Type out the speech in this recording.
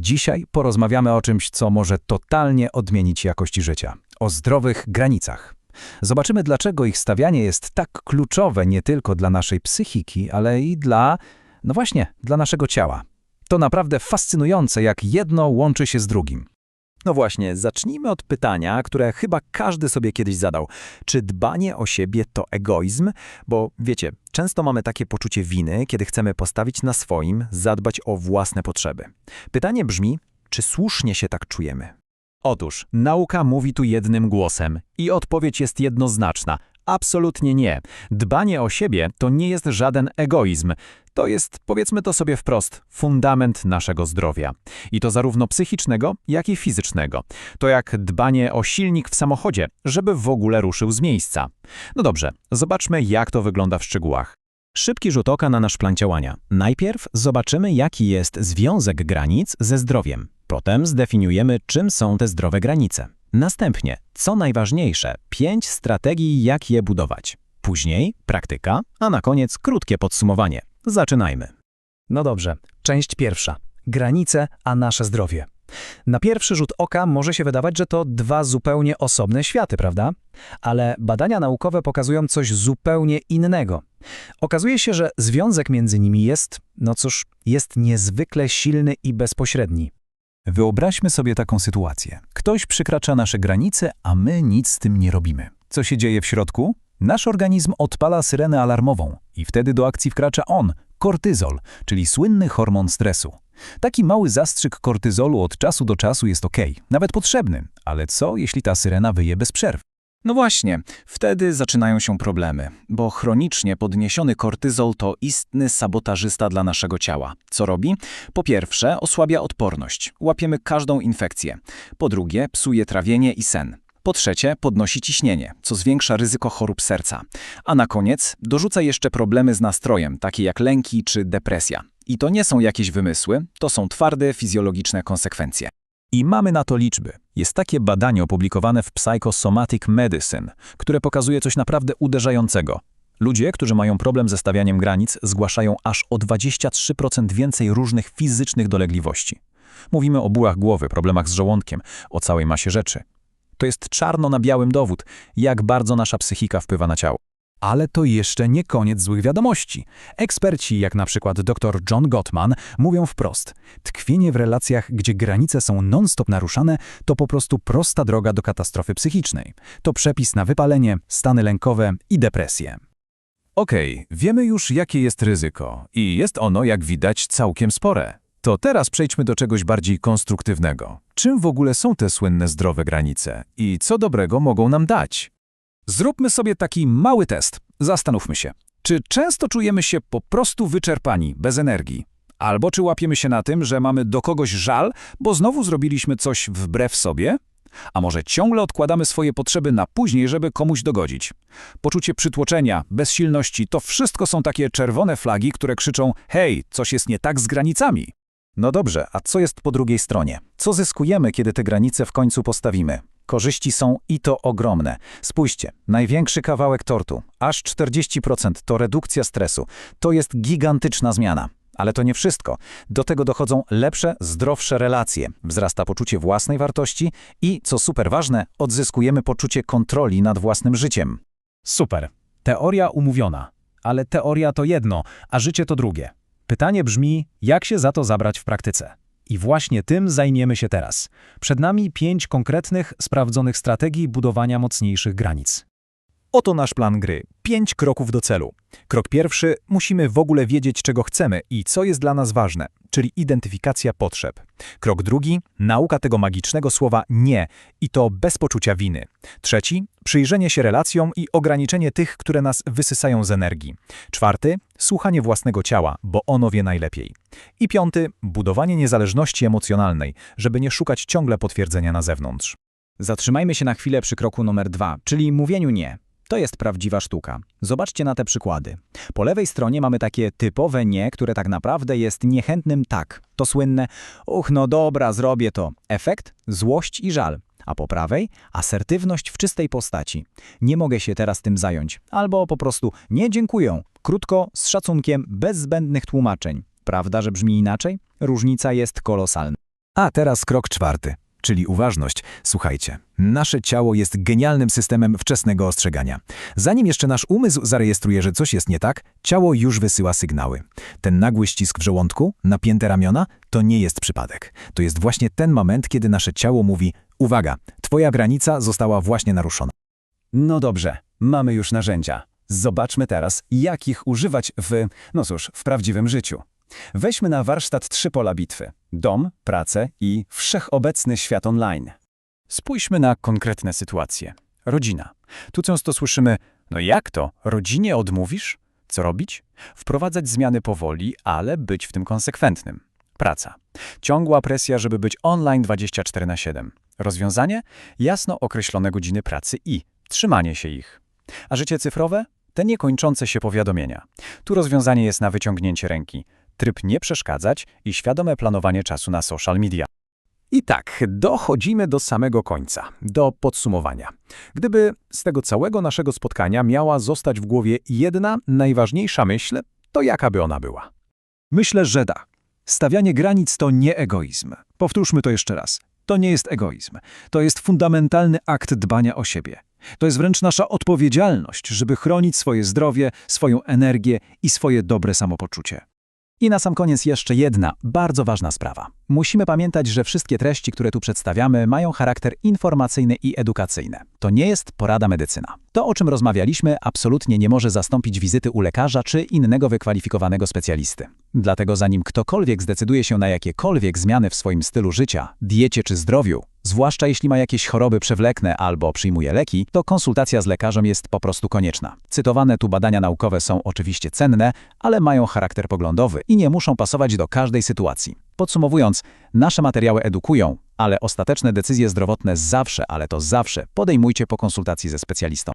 Dzisiaj porozmawiamy o czymś, co może totalnie odmienić jakość życia. O zdrowych granicach. Zobaczymy, dlaczego ich stawianie jest tak kluczowe nie tylko dla naszej psychiki, ale i dla, no właśnie, dla naszego ciała. To naprawdę fascynujące, jak jedno łączy się z drugim. No właśnie, zacznijmy od pytania, które chyba każdy sobie kiedyś zadał. Czy dbanie o siebie to egoizm? Bo wiecie, często mamy takie poczucie winy, kiedy chcemy postawić na swoim, zadbać o własne potrzeby. Pytanie brzmi, czy słusznie się tak czujemy? Otóż, nauka mówi tu jednym głosem i odpowiedź jest jednoznaczna. Absolutnie nie. Dbanie o siebie to nie jest żaden egoizm. To jest, powiedzmy to sobie wprost, fundament naszego zdrowia. I to zarówno psychicznego, jak i fizycznego. To jak dbanie o silnik w samochodzie, żeby w ogóle ruszył z miejsca. No dobrze, zobaczmy jak to wygląda w szczegółach. Szybki rzut oka na nasz plan działania. Najpierw zobaczymy, jaki jest związek granic ze zdrowiem. Potem zdefiniujemy, czym są te zdrowe granice. Następnie, co najważniejsze, pięć strategii, jak je budować. Później praktyka, a na koniec krótkie podsumowanie. Zaczynajmy. No dobrze, część pierwsza. Granice, a nasze zdrowie. Na pierwszy rzut oka może się wydawać, że to dwa zupełnie osobne światy, prawda? Ale badania naukowe pokazują coś zupełnie innego. Okazuje się, że związek między nimi jest, no cóż, jest niezwykle silny i bezpośredni. Wyobraźmy sobie taką sytuację. Ktoś przykracza nasze granice, a my nic z tym nie robimy. Co się dzieje w środku? Nasz organizm odpala syrenę alarmową i wtedy do akcji wkracza on, kortyzol, czyli słynny hormon stresu. Taki mały zastrzyk kortyzolu od czasu do czasu jest ok, nawet potrzebny, ale co jeśli ta syrena wyje bez przerwy? No właśnie, wtedy zaczynają się problemy, bo chronicznie podniesiony kortyzol to istny sabotażysta dla naszego ciała. Co robi? Po pierwsze, osłabia odporność, łapiemy każdą infekcję. Po drugie, psuje trawienie i sen. Po trzecie, podnosi ciśnienie, co zwiększa ryzyko chorób serca. A na koniec dorzuca jeszcze problemy z nastrojem, takie jak lęki czy depresja. I to nie są jakieś wymysły, to są twarde fizjologiczne konsekwencje. I mamy na to liczby. Jest takie badanie opublikowane w Psychosomatic Medicine, które pokazuje coś naprawdę uderzającego. Ludzie, którzy mają problem ze stawianiem granic, zgłaszają aż o 23% więcej różnych fizycznych dolegliwości. Mówimy o bólach głowy, problemach z żołądkiem, o całej masie rzeczy. To jest czarno na białym dowód, jak bardzo nasza psychika wpływa na ciało. Ale to jeszcze nie koniec złych wiadomości. Eksperci, jak na przykład dr John Gottman, mówią wprost: tkwienie w relacjach, gdzie granice są non-stop naruszane, to po prostu prosta droga do katastrofy psychicznej. To przepis na wypalenie, stany lękowe i depresję. Okej, wiemy już, jakie jest ryzyko, i jest ono, jak widać, całkiem spore. To teraz przejdźmy do czegoś bardziej konstruktywnego. Czym w ogóle są te słynne zdrowe granice i co dobrego mogą nam dać? Zróbmy sobie taki mały test. Zastanówmy się. Czy często czujemy się po prostu wyczerpani, bez energii? Albo czy łapiemy się na tym, że mamy do kogoś żal, bo znowu zrobiliśmy coś wbrew sobie? A może ciągle odkładamy swoje potrzeby na później, żeby komuś dogodzić? Poczucie przytłoczenia, bezsilności to wszystko są takie czerwone flagi, które krzyczą: hej, coś jest nie tak z granicami. No dobrze, a co jest po drugiej stronie? Co zyskujemy, kiedy te granice w końcu postawimy? Korzyści są i to ogromne. Spójrzcie, największy kawałek tortu, aż 40% to redukcja stresu. To jest gigantyczna zmiana. Ale to nie wszystko. Do tego dochodzą lepsze, zdrowsze relacje, wzrasta poczucie własnej wartości i, co super ważne, odzyskujemy poczucie kontroli nad własnym życiem. Super. Teoria umówiona. Ale teoria to jedno, a życie to drugie. Pytanie brzmi, jak się za to zabrać w praktyce? I właśnie tym zajmiemy się teraz. Przed nami pięć konkretnych, sprawdzonych strategii budowania mocniejszych granic. Oto nasz plan gry. Pięć kroków do celu. Krok pierwszy, musimy w ogóle wiedzieć, czego chcemy i co jest dla nas ważne, czyli identyfikacja potrzeb. Krok drugi, nauka tego magicznego słowa nie i to bez poczucia winy. Trzeci, przyjrzenie się relacjom i ograniczenie tych, które nas wysysają z energii. Czwarty, słuchanie własnego ciała, bo ono wie najlepiej. I piąty, budowanie niezależności emocjonalnej, żeby nie szukać ciągle potwierdzenia na zewnątrz. Zatrzymajmy się na chwilę przy kroku numer dwa, czyli mówieniu nie. To jest prawdziwa sztuka. Zobaczcie na te przykłady. Po lewej stronie mamy takie typowe nie, które tak naprawdę jest niechętnym tak. To słynne, uch, no dobra, zrobię to. Efekt? Złość i żal. A po prawej asertywność w czystej postaci. Nie mogę się teraz tym zająć. Albo po prostu nie dziękuję. Krótko, z szacunkiem, bez zbędnych tłumaczeń. Prawda, że brzmi inaczej? Różnica jest kolosalna. A teraz krok czwarty, czyli uważność. Słuchajcie, nasze ciało jest genialnym systemem wczesnego ostrzegania. Zanim jeszcze nasz umysł zarejestruje, że coś jest nie tak, ciało już wysyła sygnały. Ten nagły ścisk w żołądku, napięte ramiona, to nie jest przypadek. To jest właśnie ten moment, kiedy nasze ciało mówi: Uwaga, twoja granica została właśnie naruszona. No dobrze, mamy już narzędzia. Zobaczmy teraz, jak ich używać w, no cóż, w prawdziwym życiu. Weźmy na warsztat trzy pola bitwy. Dom, pracę i wszechobecny świat online. Spójrzmy na konkretne sytuacje. Rodzina. Tu często słyszymy, no jak to, rodzinie odmówisz? Co robić? Wprowadzać zmiany powoli, ale być w tym konsekwentnym. Praca. Ciągła presja, żeby być online 24 na 7. Rozwiązanie? Jasno określone godziny pracy i trzymanie się ich. A życie cyfrowe? Te niekończące się powiadomienia. Tu rozwiązanie jest na wyciągnięcie ręki. Tryb nie przeszkadzać i świadome planowanie czasu na social media. I tak, dochodzimy do samego końca, do podsumowania. Gdyby z tego całego naszego spotkania miała zostać w głowie jedna najważniejsza myśl, to jaka by ona była? Myślę, że da. Stawianie granic to nie egoizm. Powtórzmy to jeszcze raz. To nie jest egoizm. To jest fundamentalny akt dbania o siebie. To jest wręcz nasza odpowiedzialność, żeby chronić swoje zdrowie, swoją energię i swoje dobre samopoczucie. I na sam koniec jeszcze jedna, bardzo ważna sprawa. Musimy pamiętać, że wszystkie treści, które tu przedstawiamy, mają charakter informacyjny i edukacyjny. To nie jest porada medycyna. To, o czym rozmawialiśmy, absolutnie nie może zastąpić wizyty u lekarza czy innego wykwalifikowanego specjalisty. Dlatego zanim ktokolwiek zdecyduje się na jakiekolwiek zmiany w swoim stylu życia, diecie czy zdrowiu, zwłaszcza jeśli ma jakieś choroby przewlekłe albo przyjmuje leki, to konsultacja z lekarzem jest po prostu konieczna. Cytowane tu badania naukowe są oczywiście cenne, ale mają charakter poglądowy i nie muszą pasować do każdej sytuacji. Podsumowując, nasze materiały edukują, ale ostateczne decyzje zdrowotne zawsze, ale to zawsze podejmujcie po konsultacji ze specjalistą.